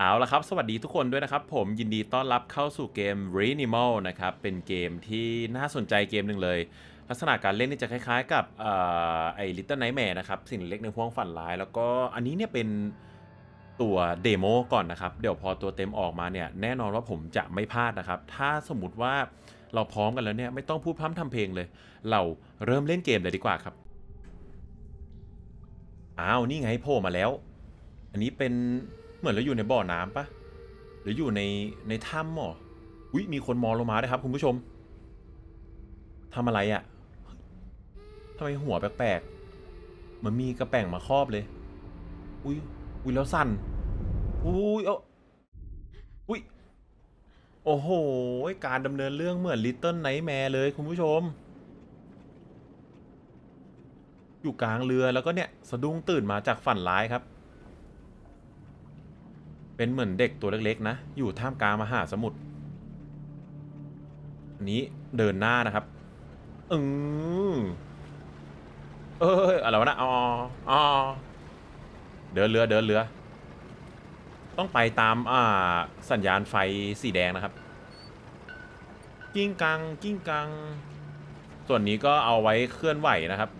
เอาละครับ สวัสดีทุกคนด้วยนะครับ ผมยินดีต้อนรับเข้าสู่เกม r e n i m a l นะครับ เป็นเกมที่น่าสนใจเกมหนึ่งเลย ลักษณะการเล่นนี่จะคล้ายๆกับเอ่อไอ้ Little Nightmare นะครับ สิ่งเล็กในห้วงฝันร้าย แล้วก็อันนี้เนี่ยเป็นตัวเดโมก่อนนะครับ เดี๋ยวพอตัวเต็มออกมาเนี่ย แน่นอนว่าผมจะไม่พลาดนะครับ ถ้าสมมติว่าเราพร้อมกันแล้วเนี่ยไม่ต้องพูดพร่ำทำเพลงเลย เราเริ่มเล่นเกมเลยดีกว่าครับอ้าวนี่ไงโผล่มาแล้ว อันนี้เป็น เหมือนเราอยู่ในบ่อน้ำปะหรืออยู่ในในถ้ำหรออุ้ยมีคนมองลงมาด้วยครับ คุณผู้ชมทำอะไรอะ่ะทำไมหัวแปลกๆเหมือนมีกระแป่งมาครอบเลย อุ้ยอุ้ยแล้วสั่นอุ้ยเอ้าอุ้ยโอ้โห การดำเนินเรื่องเหมือน Little Nightmare เลยคุณผู้ชม อยู่กลางเรือแล้วก็เนี่ย สะดุ้งตื่นมาจากฝันร้ายครับ เป็นเหมือนเด็กตัวเล็กๆนะ อยู่ท่ามกลางมหาสมุทรอันนี้เดินหน้านะครับอือเอออะไรวะนะอ๋ออ๋อเดินเรือเดินเรือ ต้องไปตามอ่าสัญญาณไฟสีแดงนะครับ กิ้งกังกิ้งกัง ส่วนนี้ก็เอาไว้เคลื่อนไหวนะครับ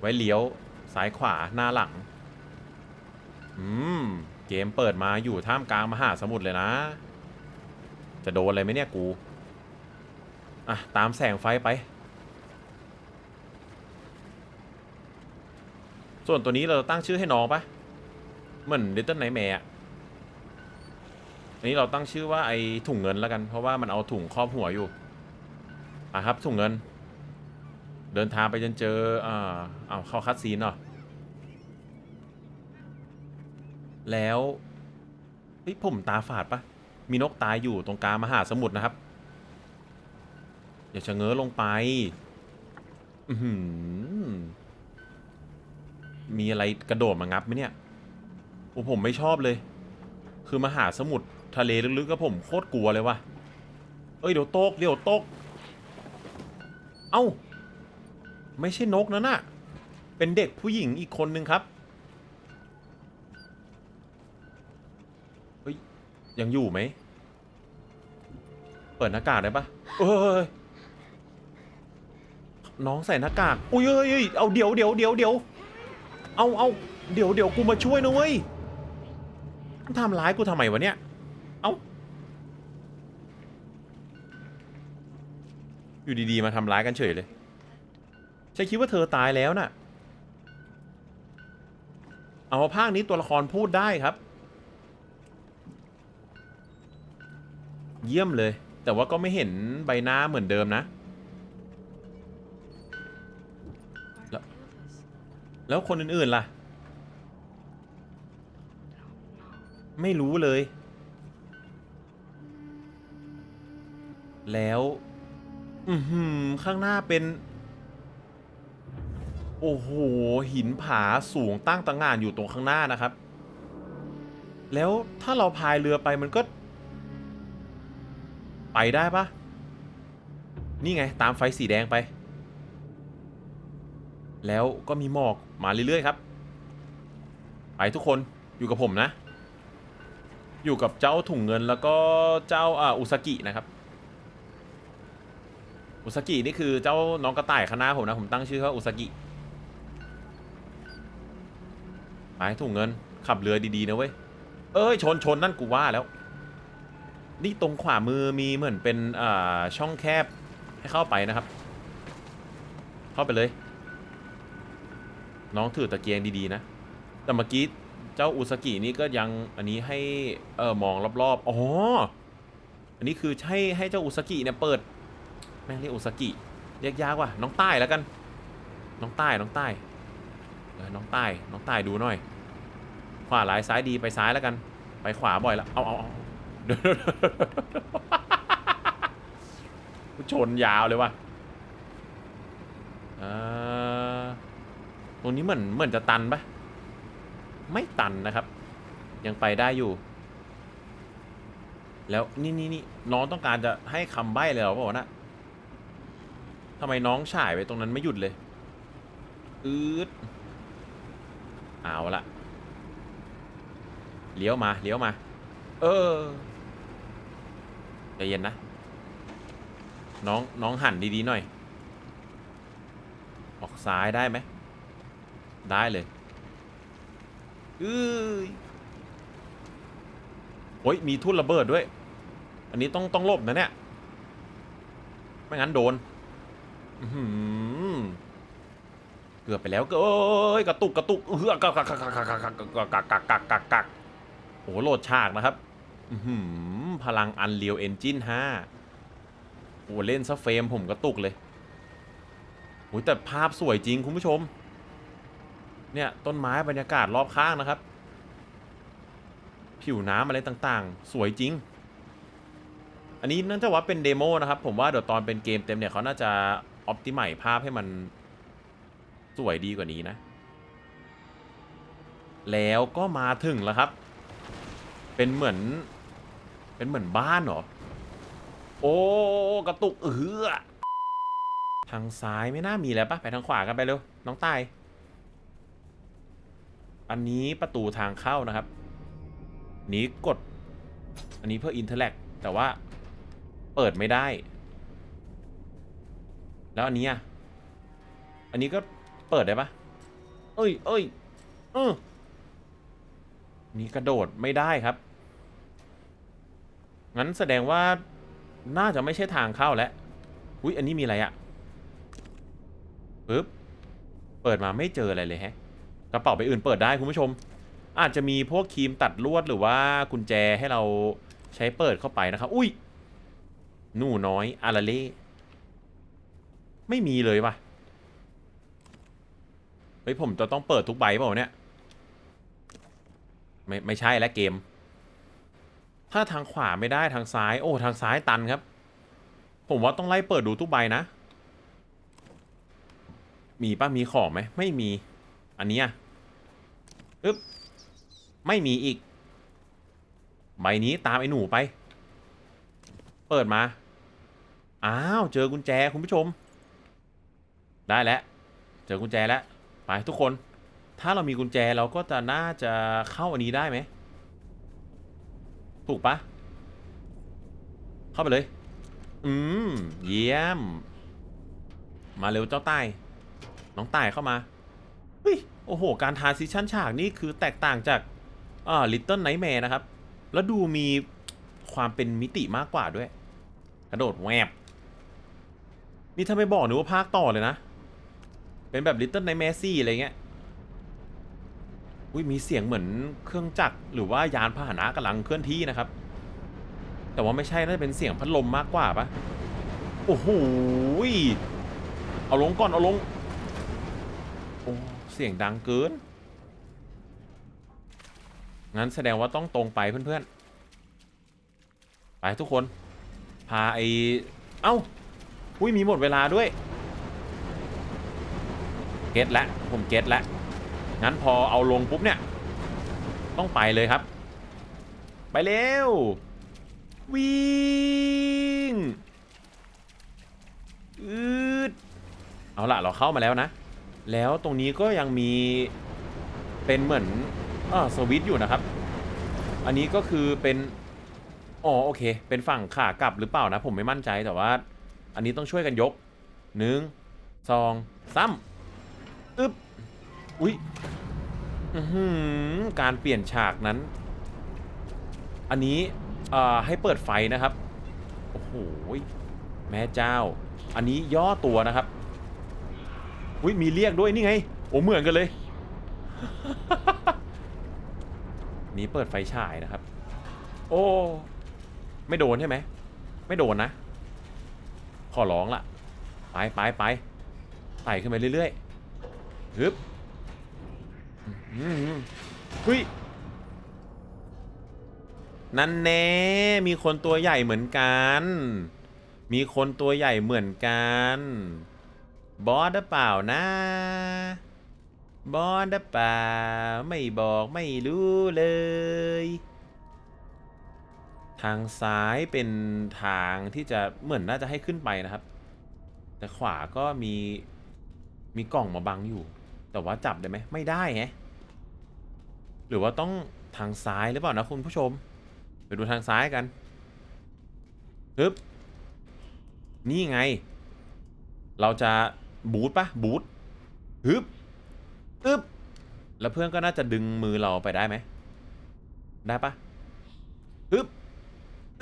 ไว้เลี้ยวซ้ายขวาหน้าหลัง อืม เกมเปิดมาอยู่ท่ามกลางมหาสมุทรเลยนะ จะโดนอะไรไหมเนี่ยกู อะ ตามแสงไฟไป ส่วนตัวนี้เราตั้งชื่อให้น้องปะเหมือน Little Nightmare อะอันนี้เราตั้งชื่อว่าไอถุงเงินแล้วกัน เพราะว่ามันเอาถุงครอบหัวอยู่ อะครับถุงเงิน เดินทางไปจนเจออ่าเอาเข้าคัดซีนเนาะ แล้วเฮ้ยผมตาฝาดปะมีนกตายอยู่ตรงกลางมหาสมุทรนะครับอย่าชะเง้อลงไปมีอะไรกระโดดมางับไหมเนี่ยโอ้ผมไม่ชอบเลย คือมหาสมุทรทะเลลึกๆก็ผมโคตรกลัวเลยว่ะเอ้ยเดี๋ยวตกเดี๋ยวตก เอ้า ไม่ใช่นกนะน่ะ เป็นเด็กผู้หญิงอีกคนนึงครับ ยังอยู่ไหม เปิดหน้ากากได้ปะเอ้ยน้องใส่หน้ากากอุ้ยเอ้ยเอาเดี๋ยวเดี๋ยวเดี๋ยวเดี๋ยวเอาเอาเดี๋ยวเดี๋ยวกูมาช่วยนะเว้ยทำร้ายกูทำไมวะเนี่ย เอาอยู่ดีๆมาทำร้ายกันเฉยเลยฉันคิดว่าเธอตายแล้วน่ะ เอาภาคนี้ตัวละครพูดได้ครับ เยี่ยมเลย แต่ว่าก็ไม่เห็นใบหน้าเหมือนเดิมนะ แล้วแล้วคนอื่นๆล่ะ ไม่รู้เลย แล้ว อือหือข้างหน้าเป็น โอ้โห หินผาสูงตั้งตะงานอยู่ตรงข้างหน้านะครับ แล้วถ้าเราพายเรือไปมันก็ ไปได้ปะนี่ไงตามไฟสีแดงไป แล้วก็มีหมอกมาเรื่อยๆครับ ไปทุกคนอยู่กับผมนะ อยู่กับเจ้าถุงเงินแล้วก็เจ้าอ่าอุซากินะครับ อุซากินี่คือเจ้าน้องกระต่ายคณะผมนะผมตั้งชื่อเขาอุซากิไปถุงเงินขับเรือดีๆนะเว้ย เอ้ยชนชนนั่นกูว่าแล้ว นี่ตรงขวามือมีเหมือนเป็นอ่าช่องแคบให้เข้าไปนะครับ เข้าไปเลย น้องถือตะเกียงดีๆนะ แต่เมื่อกี้เจ้าอุสกินี่ก็ยังอันนี้ให้เออมองรอบๆ อ๋อ อันนี้คือให้ให้เจ้าอุสกิเนี่ยเปิด แม่งเรียกอุสกิเรียกยากว่ะน้องใต้แล้วกัน น้องใต้น้องใต้เออน้องใต้น้องใต้ดูหน่อย ขวาหลายซ้ายดีไปซ้ายแล้วกัน ไปขวาบ่อยแล้วเอาเอาเอา ชนยาวเลยว่ะอ่อตรงนี้เหมือนเหมือนจะตันปะไม่ตันนะครับ ยังไปได้อยู่ แล้วนี่นี่นี่น้องต้องการจะให้คำใบ้เลยเหรอเปล่าวะนะทำไมน้องฉายไปตรงนั้นไม่หยุดเลยอืดเอาละเลี้ยวมาเลี้ยวมา เออ ใจเย็นนะ น้องน้องหันดีๆหน่อย ออกซ้ายได้ไหม ได้เลยเอ้ยโอ้ยมีทุ่นระเบิดด้วย อันนี้ต้องต้องลบนะเนี่ย ไม่งั้นโดนอื้อหือเกือบไปแล้วก็เอ้ยกระตุกกระตุกเออกักกักกักกักกักกักกักกักกักกักกักโอ้โหโหลดฉากนะครับ อื้อหือ พลัง Unreal Engine 5โอ้เล่นซะเฟรมผมกระตุกเลยโอ้แต่ภาพสวยจริงคุณผู้ชม เนี่ยต้นไม้บรรยากาศรอบข้างนะครับ ผิวน้ำอะไรต่างๆ สวยจริง อันนี้เนื่องจากว่าเป็นเดโมนะครับ ผมว่าเดี๋ยวตอนเป็นเกมเต็มเนี่ยเขาน่าจะออ t ติไมภาพให้มันสวยดีกว่านี้นะ แล้วก็มาถึงแล้วครับ เป็นเหมือน เป็นเหมือนบ้านเหรอ โอ้กระตุกเออทางซ้ายไม่น่ามีแล้วปะไปทางขวากันไปเร็วน้องตายอันนี้ประตูทางเข้านะครับ นี้กด อันนี้เพื่ออินเทอร์แลกแต่ว่าเปิดไม่ได้ แล้วอันนี้อะ อันนี้ก็เปิดได้ปะเอ้ยเอ้ยเออนี่กระโดดไม่ได้ครับ งั้นแสดงว่าน่าจะไม่ใช่ทางเข้าแล้ว อุ้ยอันนี้มีอะไรอะปึ๊บ เปิดมาไม่เจออะไรเลยแฮะ กระเป๋าใบอื่นเปิดได้คุณผู้ชม อาจจะมีพวกครีมตัดลวดหรือว่ากุญแจให้เราใช้เปิดเข้าไปนะครับ อุ้ย หนูน้อยอาราเล่ไม่มีเลยว่ะ เฮ้ยผมจะต้องเปิดทุกใบเปล่าเนี่ย ไม่ไม่ใช่แล้วเกม ถ้าทางขวาไม่ได้ทางซ้าย โอ้ ทางซ้ายตันครับ ผมว่าต้องไล่เปิดดูทุกใบนะ มีป่ะมีของไหม ไม่มี อันนี้อึ๊บ ไม่มีอีก ใบนี้ตามไอ้หนูไป เปิดมา อ้าว เจอกุญแจคุณผู้ชม ได้แล้ว เจอกุญแจแล้ว ไปทุกคน ถ้าเรามีกุญแจเราก็จะน่าจะเข้าอันนี้ได้ไหม ถูกปะเข้าไปเลย อืม เยี่ยม มาเร็วเจ้าใต้น้องใต้เข้ามาเฮ้ยโอ้โห การทาซิชั่นฉากนี่คือแตกต่างจากอ่าลิตเติ้ลไนท์แมร์นะครับ แล้วดูมีความเป็นมิติมากกว่าด้วย กระโดดแวบ นี่ถ้าไม่บอกหนึกว่าภาคต่อเลยนะ เป็นแบบ Little Nightmare 4อะไรเงี้ย อุ้ยมีเสียงเหมือนเครื่องจักรหรือว่ายานพาหนะกำลังเคลื่อนที่นะครับ แต่ว่าไม่ใช่น่าจะเป็นเสียงพัดลมมากกว่าปะโอ้โหเอาลงก่อนเอาลงโอ้เสียงดังเกินงั้นแสดงว่าต้องตรงไปเพื่อนๆ ไปทุกคน พาไอเอ้าอุ้ยมีหมดเวลาด้วย เก็ตแล้วผมเก็ตแล้ว งั้นพอเอาลงปุ๊บเนี่ย ต้องไปเลยครับ ไปเร็ว วิ่งอืดเอาล่ะเราเข้ามาแล้วนะ แล้วตรงนี้ก็ยังมีเป็นเหมือนอ่าสวิตช์อยู่นะครับ อันนี้ก็คือเป็นอ๋อโอเค เป็นฝั่งขากลับหรือเปล่านะ ผมไม่มั่นใจแต่ว่า อันนี้ต้องช่วยกันยกหนึ่งสองสามอึ๊บ อุ้ยการเปลี่ยนฉากนั้น อันนี้ให้เปิดไฟนะครับ โอ้โห แม่เจ้า อันนี้ย่อตัวนะครับ อุ้ยมีเรียกด้วยนี่ไง โอ้เหมือนกันเลย นี้เปิดไฟฉายนะครับ โอ้ ไม่โดนใช่ไหม ไม่โดนนะ ขอร้องละ ไปไปไปไต่ขึ้นไปเรื่อยๆฮึบ เฮ้ยนั่นแน่มีคนตัวใหญ่เหมือนกัน มีคนตัวใหญ่เหมือนกัน บอสหรือเปล่านะ บอสหรือเปล่า ไม่บอกไม่รู้เลย ทางซ้ายเป็นทางที่จะเหมือนน่าจะให้ขึ้นไปนะครับ แต่ขวาก็มีมีกล่องมาบังอยู่ แต่ว่าจับได้ไหมไม่ได้แฮะ หรือว่าต้องทางซ้ายหรือเปล่านะคุณผู้ชมไปดูทางซ้ายกันฮึบนี่ไง เราจะบูทปะบูทฮึบอึบแล้วเพื่อนก็น่าจะดึงมือเราไปได้ไหม ได้ปะฮึบ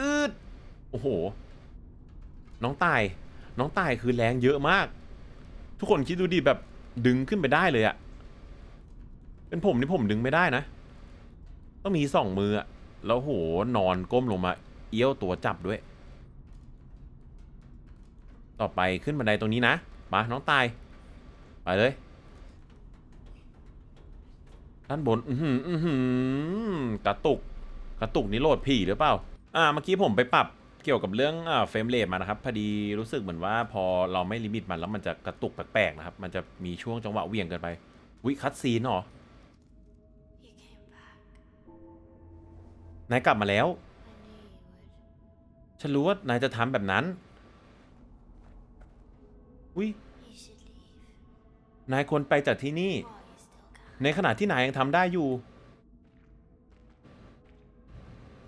อืดโอ้โห น้องตาย น้องตายคือแรงเยอะมาก ทุกคนคิดดูดิแบบดึงขึ้นไปได้เลยอะเป็นผมนี่ผมดึงไม่ได้นะ ต้องมีสองมืออะแล้วโหนอนก้มลงมา เอี้ยวตัวจับด้วย ต่อไปขึ้นบันไดตรงนี้นะมาน้องตาย ไปเลย ด้านบน อือหืออือหือกระตุก กระตุกนี่โหลดผีหรือเปล่า อ่า เมื่อกี้ผมไปปรับเกี่ยวกับเรื่องอ่าเฟรมเรทมานะครับ พอดีรู้สึกเหมือนว่าพอเราไม่ลิมิตมันแล้วมันจะกระตุกแปลกๆนะครับ มันจะมีช่วงจังหวะเวี่ยงเกินไป วิคัตซีนเหรอ นายกลับมาแล้ว ฉันรู้ว่านายจะทำแบบนั้นวิ You should leave. นายควรไปจากที่นี่ ในขณะที่นายยังทำได้อยู่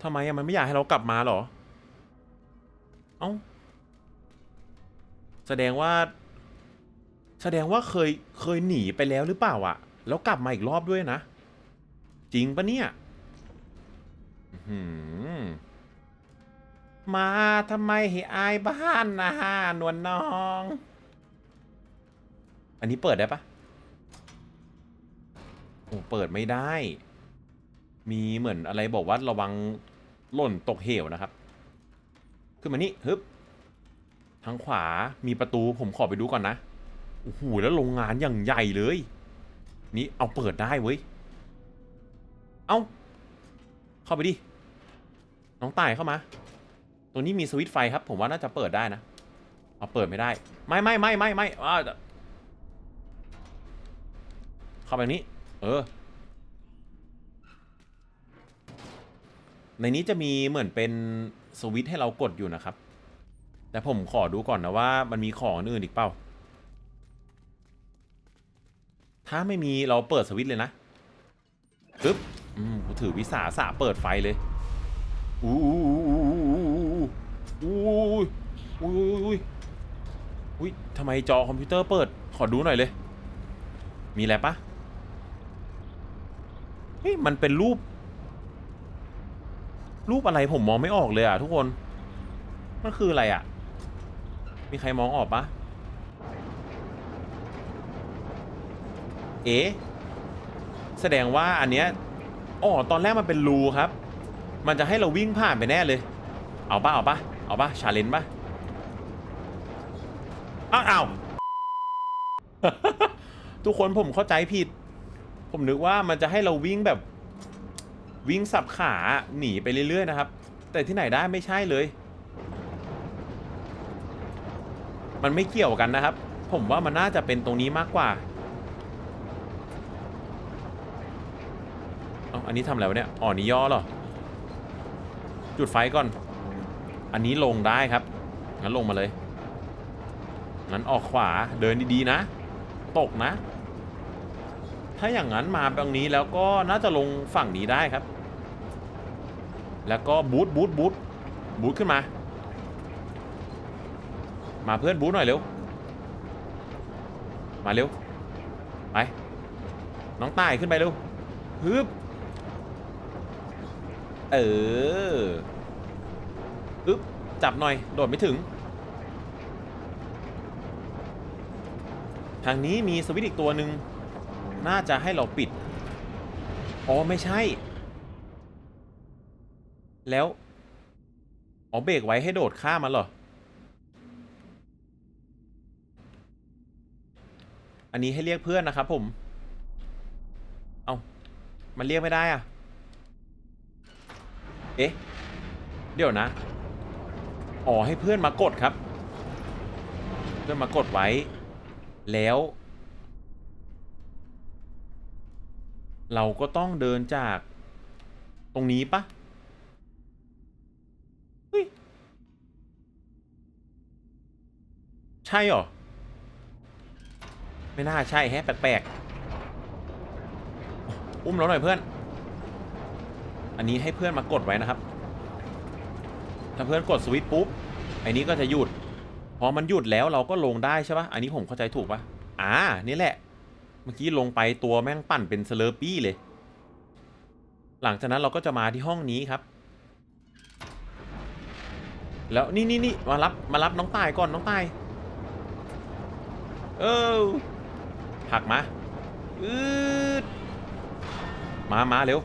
ทำไมอะมันไม่อยากให้เรากลับมาหรอ เอ้า แสดงว่า แสดงว่าเคย เคยหนีไปแล้วหรือเปล่าอะแล้วกลับมาอีกรอบด้วยนะ จริงปะเนี่ย มาทำไมห้อายบ้านนะฮะนวลน้อง อันนี้เปิดได้ปะโอ้เปิดไม่ได้ มีเหมือนอะไรบอกว่าระวังหล่นตกเหวนะครับ ขึ้นมานี่ฮึบทางขวามีประตูผมขอไปดูก่อนนะ โอ้โห แล้วโรงงานอย่างใหญ่เลย นี่เอาเปิดได้เว้ย เอา เข้าไปดิ น้องตายเข้ามา ตรงนี้มีสวิตไฟครับ ผมว่าน่าจะเปิดได้นะเอาเปิดไม่ได้ ไม่ไม่ไม่ไม่ไม่อ้าวเข้าไปนี้ เออ ในนี้จะมีเหมือนเป็นสวิตให้เรากดอยู่นะครับ แต่ผมขอดูก่อนนะว่ามันมีของอื่นอีกเปล่า ถ้าไม่มีเราเปิดสวิตเลยนะปึ๊บ อืมถือวิสาสะเปิดไฟเลย อู้อู้อู้อู้อู้อู้อุ้ยทำไมจอคอมพิวเตอร์เปิด ขอดูหน่อยเลย มีอะไรปะเฮ้ยมันเป็นรูป รูปอะไรผมมองไม่ออกเลยอะทุกคน มันคืออะไรอะ มีใครมองออกปะเอ๊ะแสดงว่าอันเนี้ยอ๋อตอนแรกมันเป็นรูครับ มันจะให้เราวิ่งผ่านไปแน่เลย เอาปะเอาปะเอาปะชาเลนจ์ปะอ้าวอ้าวทุกคนผมเข้าใจผิด ผมนึกว่ามันจะให้เราวิ่งแบบวิ่งสับขาหนีไปเรื่อยๆนะครับ แต่ที่ไหนได้ไม่ใช่เลย มันไม่เกี่ยวกันนะครับ ผมว่ามันน่าจะเป็นตรงนี้มากกว่าอ้าอันนี้ทำอะไรวเนี่ยอ๋อนี่ย่อเหรอ จุดไฟก่อน อันนี้ลงได้ครับ งั้นลงมาเลย งั้นออกขวาเดินดีๆนะ ตกนะ ถ้าอย่างนั้นมาตรงนี้แล้วก็น่าจะลงฝั่งนี้ได้ครับ แล้วก็บูทบูทบูทบูทขึ้นมา มาเพื่อนบูทหน่อยเร็ว มาเร็ว ไป น้องตายขึ้นไปเร็วฮึบ เอออึ๊บจับหน่อย โดดไม่ถึง ทางนี้มีสวิตช์อีกตัวหนึ่งน่าจะให้เราปิด อ๋อ ไม่ใช่ แล้ว อ๋อ เบรกไว้ให้โดดข้ามมันเหรอ อันนี้ให้เรียกเพื่อนนะครับผม เอามันเรียกไม่ได้อะ เอ๊ะ เดี๋ยวนะ อ๋อให้เพื่อนมากดครับ เพื่อนมากดไว้ แล้ว เราก็ต้องเดินจากตรงนี้ปะใช่หรอ ไม่น่าใช่แฮะแปลกๆ อุ้มเราหน่อยเพื่อน อันนี้ให้เพื่อนมากดไว้นะครับ ถ้าเพื่อนกดสวิตช์ปุ๊บไอ้นี้ก็จะหยุด พอมันหยุดแล้วเราก็ลงได้ใช่ปะอันนี้ผมเข้าใจถูกปะอ่านี่แหละ เมื่อกี้ลงไปตัวแม่งปั่นเป็นสเลอร์ปี้เลย หลังจากนั้นเราก็จะมาที่ห้องนี้ครับ แล้วนี่นี่นี่มารับมารับน้องตายก่อนน้องตาย เออผลักมาอืดมามาเร็ว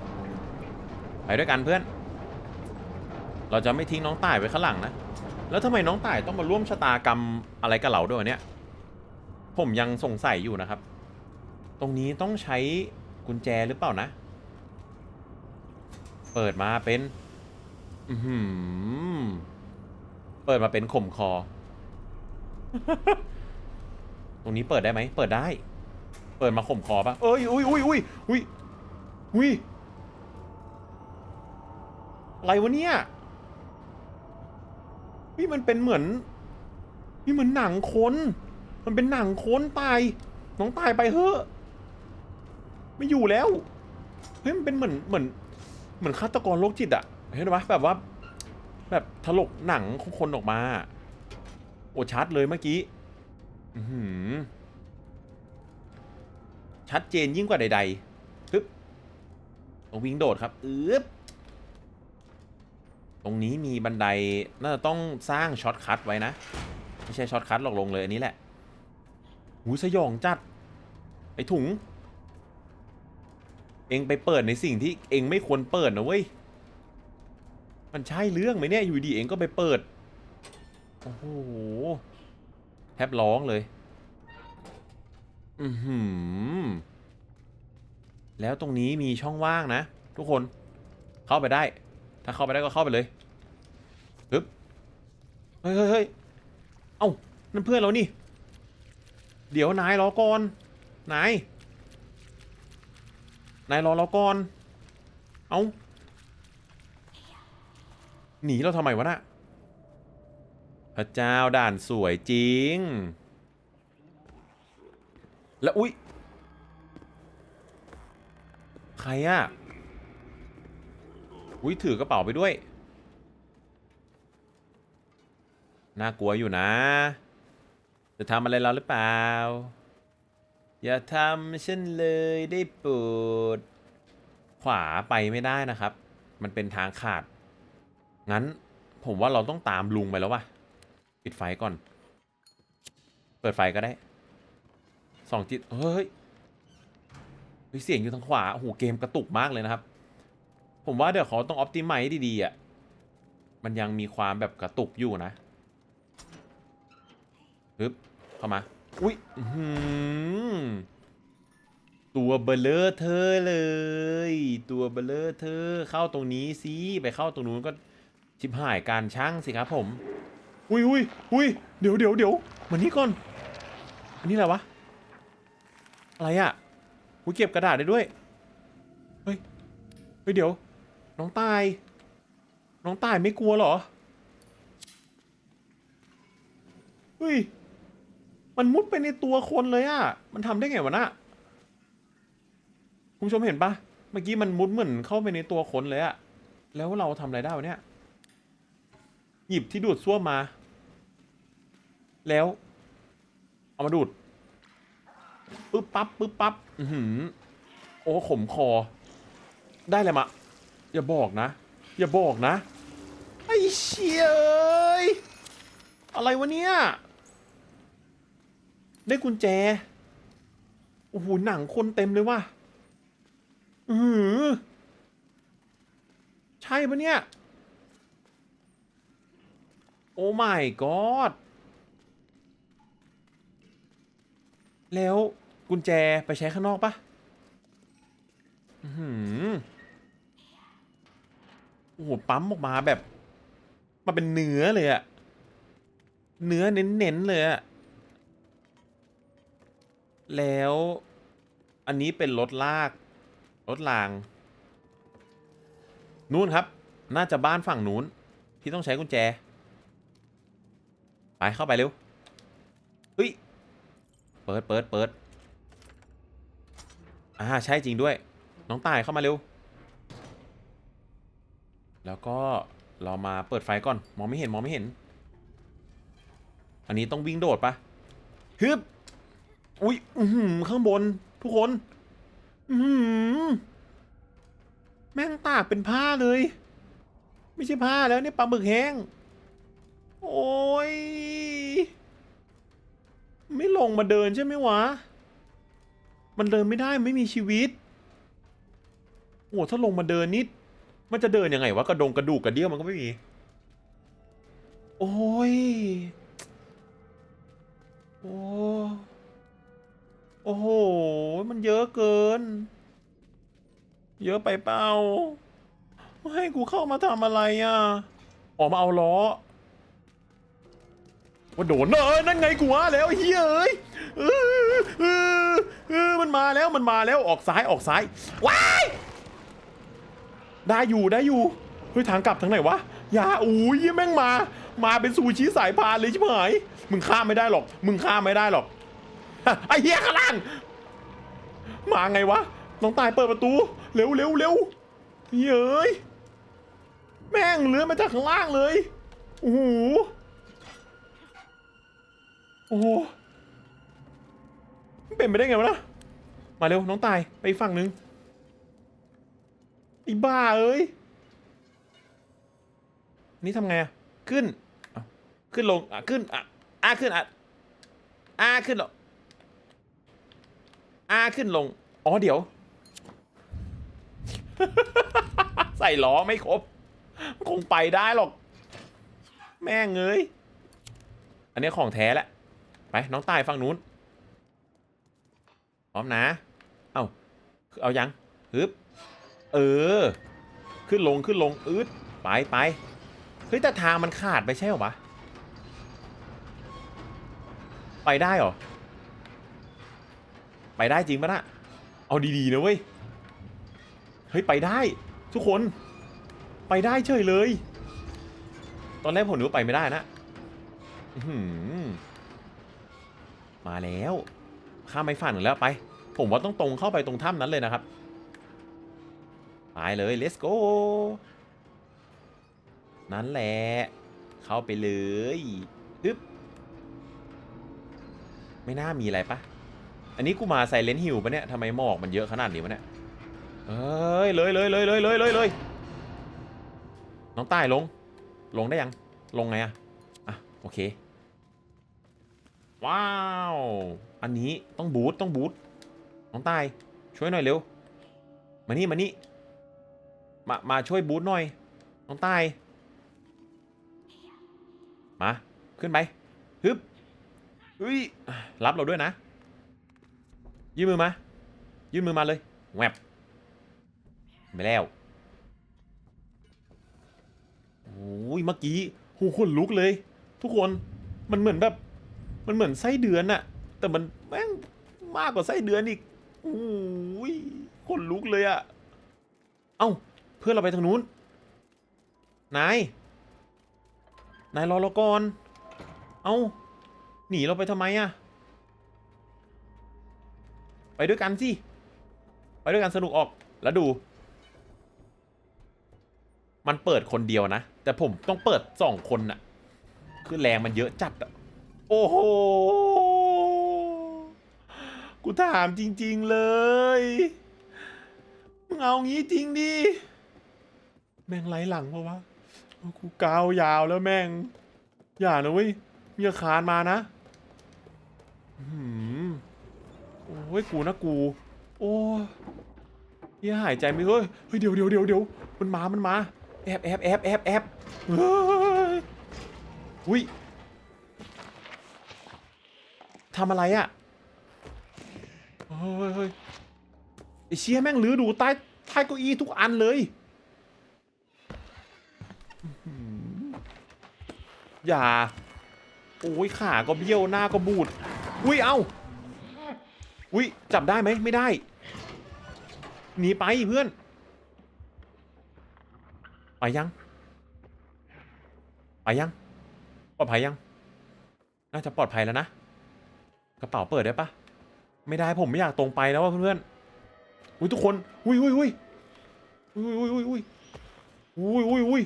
ไปด้วยกันเพื่อน เราจะไม่ทิ้งน้องต่ายไว้ข้างหลังนะ แล้วทำไมน้องต่ายต้องมาร่วมชะตากรรมอะไรกับเราด้วยวะเนี่ย ผมยังสงสัยอยู่นะครับ ตรงนี้ต้องใช้กุญแจหรือเปล่านะ เปิดมาเป็น อือหือเปิดมาเป็นข่มคอ ตรงนี้เปิดได้ไหม เปิดได้ เปิดมาข่มคอปะเอ้ยอุ้ยอุ้ยอุ้ยอุ้ยอุ้ย อะไรวะเนี่ยนี่มันเป็นเหมือนนี่เหมือนหนังคนมันเป็นหนังคนตาย น้องตายไปเฮ้อะไม่อยู่แล้ว เฮ้ยมันเป็นเหมือนเหมือน เหมือนฆาตกรโรคจิตอะเห็นไหมแบบว่า แบบถลกหนังของคนออกมา โอ้ชัดเลยเมื่อกี้อืชัดเจนยิ่งกว่าใดๆฮึบต้องวิ่งโดดครับ อึ๊บ ตรงนี้มีบันไดน่าจะต้องสร้างช็อตคัทไว้นะ ไม่ใช่ช็อตคัทหรอกลงเลยอันนี้แหละหูสยองจัด ไอถุง เองไปเปิดในสิ่งที่เองไม่ควรเปิดนะเว้ย มันใช่เรื่องไหมเนี่ย อยู่ดีเองก็ไปเปิด โอ้โห แทบร้องเลย อือหือ แล้วตรงนี้มีช่องว่างนะ ทุกคน เข้าไปได้ ถ้าเข้าไปได้ก็เข้าไปเลยฮึบเฮ้ยเฮ้ยเฮ้ยเอ้านั่นเพื่อนเรานี่ เดี๋ยวนายรอก่อน นาย นายรอเราก่อน เอาหนีเราทำไมวะน่ะ พระเจ้าด่านสวยจริง แล้วอุ๊ย ใครอะ อุ๊ยถือกระเป๋าไปด้วย น่ากลัวอยู่นะ จะทำอะไรเราหรือเปล่า อย่าทำฉันเลยได้โปรดขวาไปไม่ได้นะครับ มันเป็นทางขาด งั้นผมว่าเราต้องตามลุงไปแล้ววะปิดไฟก่อน เปิดไฟก็ได้ สองจิต เฮ้ยเฮ้ยเสียงอยู่ทางขวา โอ้โห เกมกระตุกมากเลยนะครับ ผมว่าเดี๋ยวเขาต้องออ t ติไม e ดีๆอะ มันยังมีความแบบกระตุกอยู่นะปึ๊บเข้ามา อุ๊ยตัวเบลเลอร์เธอเลย ตัวเบลเลอร์เธอเข้าตรงนี้สิไปเข้าตรงนู้นก็ชิบหายการช่างสิครับผม อุ้ยอุ้ยอุ้ยเดี๋ยวเดี๋ยวเดี๋ยวมานี่ก่อน อันนี้อะไรวะ อะไรอะ่ะกูเก็บกระดาษได้ด้วย เฮ้ย เฮ้ยเดี๋ยว น้องตาย น้องตายไม่กลัวเหรอเฮ้ย มันมุดไปในตัวคนเลยอะ่ะมันทำได้ไงวะน่ะคุณผู้ชมเห็นปะเมื่อกี้มันมุดเหมือนเข้าไปในตัวคนเลยอะแล้วเราทำอะไรได้วะเนี่ย หยิบที่ดูดซ่วมมา แล้ว เอามาดูดปึ๊บปั๊บปึ๊บปั๊บอือหือโอ้ขมคอ ได้เลยมะ อย่าบอกนะ อย่าบอกนะ ไอ้เชี่ยเอ้ยอะไรวะเนี่ย ได้กุญแจ โอ้โห หนังคนเต็มเลยว่ะอืออใช่ปะเนี่ย โอ้ my god แล้วกุญแจไปใช้ข้างนอกปะอื้อ อ้โหปั๊มออกมาแบบ มาเป็นเนื้อเลยอะเนื้อเน้นๆเลยอะแล้วอันนี้เป็นรถลากรถราง นู้นครับ น่าจะบ้านฝั่งนู้น ที่ต้องใช้กุญแจ ไปเข้าไปเร็วเฮ้ย เปิดเปิดเปิดอ่าใช่จริงด้วย น้องตายเข้ามาเร็ว แล้วก็เรามาเปิดไฟก่อน มองไม่เห็น มองไม่เห็น อันนี้ต้องวิ่งโดดปะฮึบอุ้ยอืข้างบน ทุกคน อืแม่งตากเป็นผ้าเลย ไม่ใช่ผ้าแล้วนี่ปลาหมึกแห้ง โอ้ย ไม่ลงมาเดินใช่ไหมวะ มันเดินไม่ได้ไม่มีชีวิต โอ้ถ้าลงมาเดินนิด มันจะเดินยังไงวะกระดงกระดูกกระเดี่ยวมันก็ไม่มี โอ้ย โอ้โอ้โห มันเยอะเกิน เยอะไปเปล่าให้กูเข้ามาทำอะไรอะ ออกมาเอาล้อ ว่าโดนเอ้ยนั่นไงกูว่าแล้วเฮ้ยเอ้ยเออเออมันมาแล้วมันมาแล้วออกซ้ายออกซ้าย ว้าย ได้อยู่ได้อยู่เฮ้ยทางกลับทางไหนวะอย่าอุ้ยแม่งมา มาเป็นซูชิสายพานเลยใช่ไหมมึงข้ามไม่ได้หรอก มึงข้ามไม่ได้หรอกไอ้เหี้ยข้างล่างมาไงวะน้องตายเปิดประตู เร็วเร็วเร็วเฮ้ยแม่งเลื้อยมาจากข้างล่างเลยโอ้โหโอ้โหเป็นไปได้ไงวะนะมาเร็วน้องตายไปอีกฝั่งนึง อ้บ้าเอ้ย นี่ทำไงอะขึ้น ขึ้นลง อะ ขึ้น อะอะขึ้น อะอะขึ้นลงอะขึ้นลง อ๋อ เดี๋ยว ใส่ล้อไม่ครบ คงไปได้หรอก แม่งเอ้ย อันนี้ของแท้แหละ ไป น้องตายฝั่งนู้น พร้อมนะ เอาเอายังฮึบ เออ ขึ้นลงขึ้นลงอืดไปไปเฮ้ยแต่ทางมันขาดไปใช่หรอวะไปได้เหรอ ไปได้จริงปะนะเอาดีๆนะเว้ย เฮ้ยไปได้ ทุกคน ไปได้เฉยเลย ตอนแรกผมนึกว่าไปไม่ได้นะมาแล้ว ข้ามไปฝั่งหนึ่งแล้วไป ผมว่าต้องตรงเข้าไปตรงถ้ำนั้นเลยนะครับ ไปเลย let's go นั่นแหละ เข้าไปเลยฮึบไม่น่ามีอะไรปะอันนี้กูมาไซเลนฮิวปะเนี่ยทำไมหมอกมันเยอะขนาดนี้วะเนี่ยเอ้ยเลยเลยเลยเลยเลยเลยเลยน้องใต้ลง ลงได้ยัง ลงไงอะอะโอเค ว้าว อันนี้ต้องบูทต้องบูทน้องใตายช่วยหน่อยเร็ว มานี่มานี่ มามาช่วยบูทหน่อยน้องตายมาขึ้นไปฮึบเฮ้ยรับเราด้วยนะ ยื่นมือมา ยื่นมือมาเลยแวบไปแล้วโอ้ยเมื่อกี้หูขนลุกเลย ทุกคนมันเหมือนแบบ มันเหมือนไส้เดือนอะแต่มันแม่งมากกว่าไส้เดือนอีกโอ้ยขนลุกเลยอะเอ้า เพื่อนเราไปทางนู้น นาย นายรอเราก่อน เอ้า หนีเราไปทำไมอะไปด้วยกันสิ ไปด้วยกันสนุกออก แล้วดู มันเปิดคนเดียวนะ แต่ผมต้องเปิดสองคนน่ะ คือแรงมันเยอะจัดอะโอ้โห กูถามจริง ๆ เลย มึงเอางี้จริงดิ ม่งไร้หลังปะวะกูกาวยาวแล้วแม่ง อย่านะเว้ยมีอาคารมานะอื้อหือโอ้ยกูนะกู โอ้ยหี้ยหายใจไม่เฮ้ยเฮ้ยเดี๋ยวเดี๋ยวเดี๋ยวเดี๋ยวมันมามันมาแอบแอบแอบแอบแอบเฮ้ยอุ้ยทำอะไรอะ่ะเฮ้ยเฮ้ยไอเชี่ยแม่งลื้อดูใต้ใต้เก้าอี้ทุกอันเลยอื้อหือ อย่า โอ้ยขาก็เบี้ยวหน้าก็บูด อุ้ยเอาอุ้ยจับได้ไหมไม่ได้ หนีไปเพื่อน ไปยัง ไปยัง ปลอดภัยยัง น่าจะปลอดภัยแล้วนะ กระเป๋าเปิดได้ปะไม่ได้ผมไม่อยากตรงไปแล้วเพื่อนๆอุ้ยทุกคน อุ้ยอุ้ยอุ้ยอุ้ยอุ้ยอุ้ยอุ้ยอุ้ยอุ้ย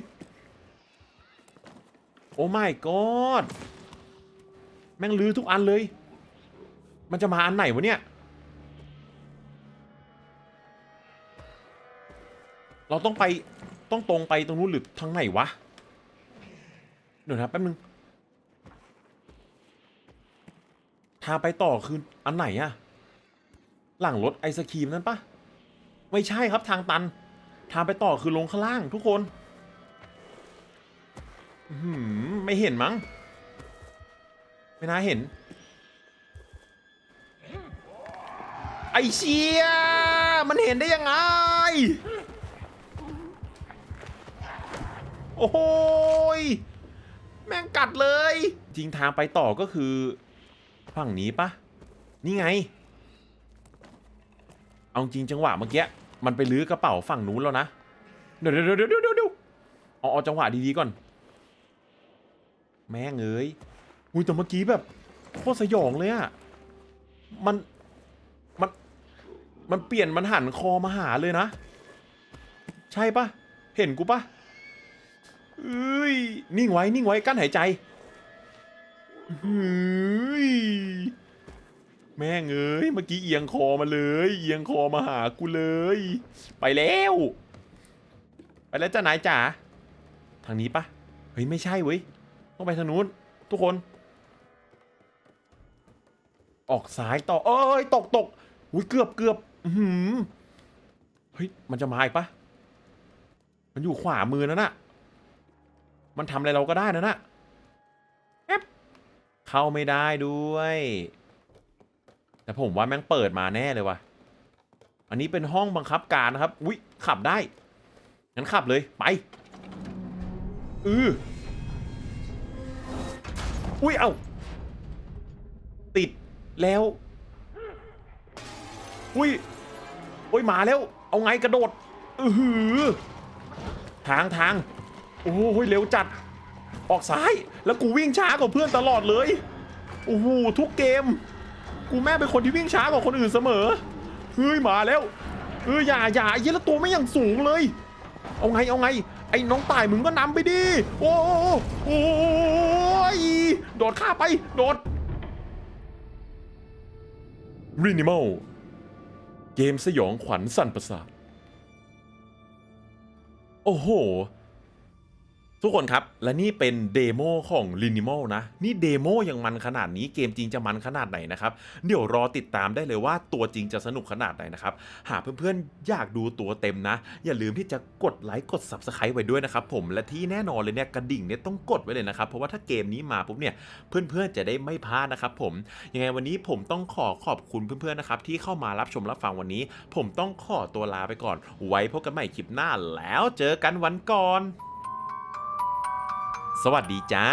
โอ้ my god แม่งลื้อทุกอันเลย มันจะมาอันไหนวะเนี่ย เราต้องไปต้องตรงไปตรงนู้นหรือทางไหนวะ เดี๋ยวนะแป๊บนึง ทางไปต่อคืออันไหนอะหลังรถไอศครีมนั่นปะไม่ใช่ครับทางตัน ทางไปต่อคือลงข้างล่างทุกคน อื้อหือไม่เห็นมั้ง ไม่น่าเห็น ไอเชียมันเห็นได้ยังไง โอ้โหยแม่งกัดเลย จริงทางไปต่อก็คือฝั่งนี้ปะนี่ไง เอาจริงจังหวะเมื่อกี้มันไปลื้อกระเป๋าฝั่งนู้นแล้วนะ เดี๋ยวเดี๋ยวเดี๋ยวเดี๋ยวเดี๋ยวเดี๋ยวเอาเอาจังหวะดีๆก่อน แม่งเอ้ยอุ้ยแต่เมื่อกี้แบบโคตรสยองเลยอะมัน มัน มันเปลี่ยนมันหันคอมาหาเลยนะ ใช่ปะเห็นกูปะเอ้ย นิ่งไว้ นิ่งไว้ กั้นหายใจเฮ้ยแม่งเอ้ย เมื่อกี้เอียงคอมาเลย เอียงคอมาหากูเลย ไปแล้ว ไปแล้วจ้านายจ๋า ทางนี้ปะ เฮ้ย ไม่ใช่เว้ย ต้องไปทางนู้นทุกคน ออกซ้ายต่อเอ้ยตกตกอุ้ยเกือบเกือบหือเฮ้ยมันจะมาอีกปะมันอยู่ขวามือนั่นน่ะ มันทำอะไรเราก็ได้นั่นน่ะแอบเข้าไม่ได้ด้วย แต่ผมว่าแม่งเปิดมาแน่เลยว่ะอันนี้เป็นห้องบังคับการนะครับ อุ้ยขับได้ งั้นขับเลยไป อือ อุ้ย เอาติดแล้ว อุ้ยโอ้ยมาแล้ว เอาไงกระโดดอือหือทางทางโอ้โหเร็วจัด ออกซ้าย แล้วกูวิ่งช้ากว่าเพื่อนตลอดเลย โอ้โหทุกเกม กูแม่เป็นคนที่วิ่งช้ากว่าคนอื่นเสมอ เฮ้ยมาแล้วเอออย่าอย่าไอ้เหี้ยแล้วตัวไม่อย่างสูงเลย เอาไงเอาไง ไอ้น้องตายมึงก็นำไปดิ โอ้โหโอ้ โดดข้าไป โดดรีนิมอลเกมสยองขวัญสั่นประสาท โอ้โห ทุกคนครับ และนี่เป็นเดโมของ l i n i m a l นะ นี่เดโมยังมันขนาดนี้เกมจริงจะมันขนาดไหนนะครับ เดี๋ยวรอติดตามได้เลยว่าตัวจริงจะสนุกขนาดไหนนะครับ หากเพื่อนๆ อยากดูตัวเต็มนะ อย่าลืมที่จะกดไลค์กด Subscribe ไว้ด้วยนะครับผมและที่แน่นอนเลยเนี่ยกระดิ่งเนี่ยต้องกดไว้เลยนะครับ เพราะว่าถ้าเกมนี้มาปุ๊บเนี่ยเพื่อนๆจะได้ไม่พลาดนะครับผมยังไงวันนี้ผมต้องขอขอบคุณเพื่อนๆนะครับที่เข้ามารับชมรับฟังวันนี้ ผมต้องขอตัวลาไปก่อน ไว้พบกันใหม่คลิปหน้าแล้วเจอกันวันก่อน สวัสดีจ้า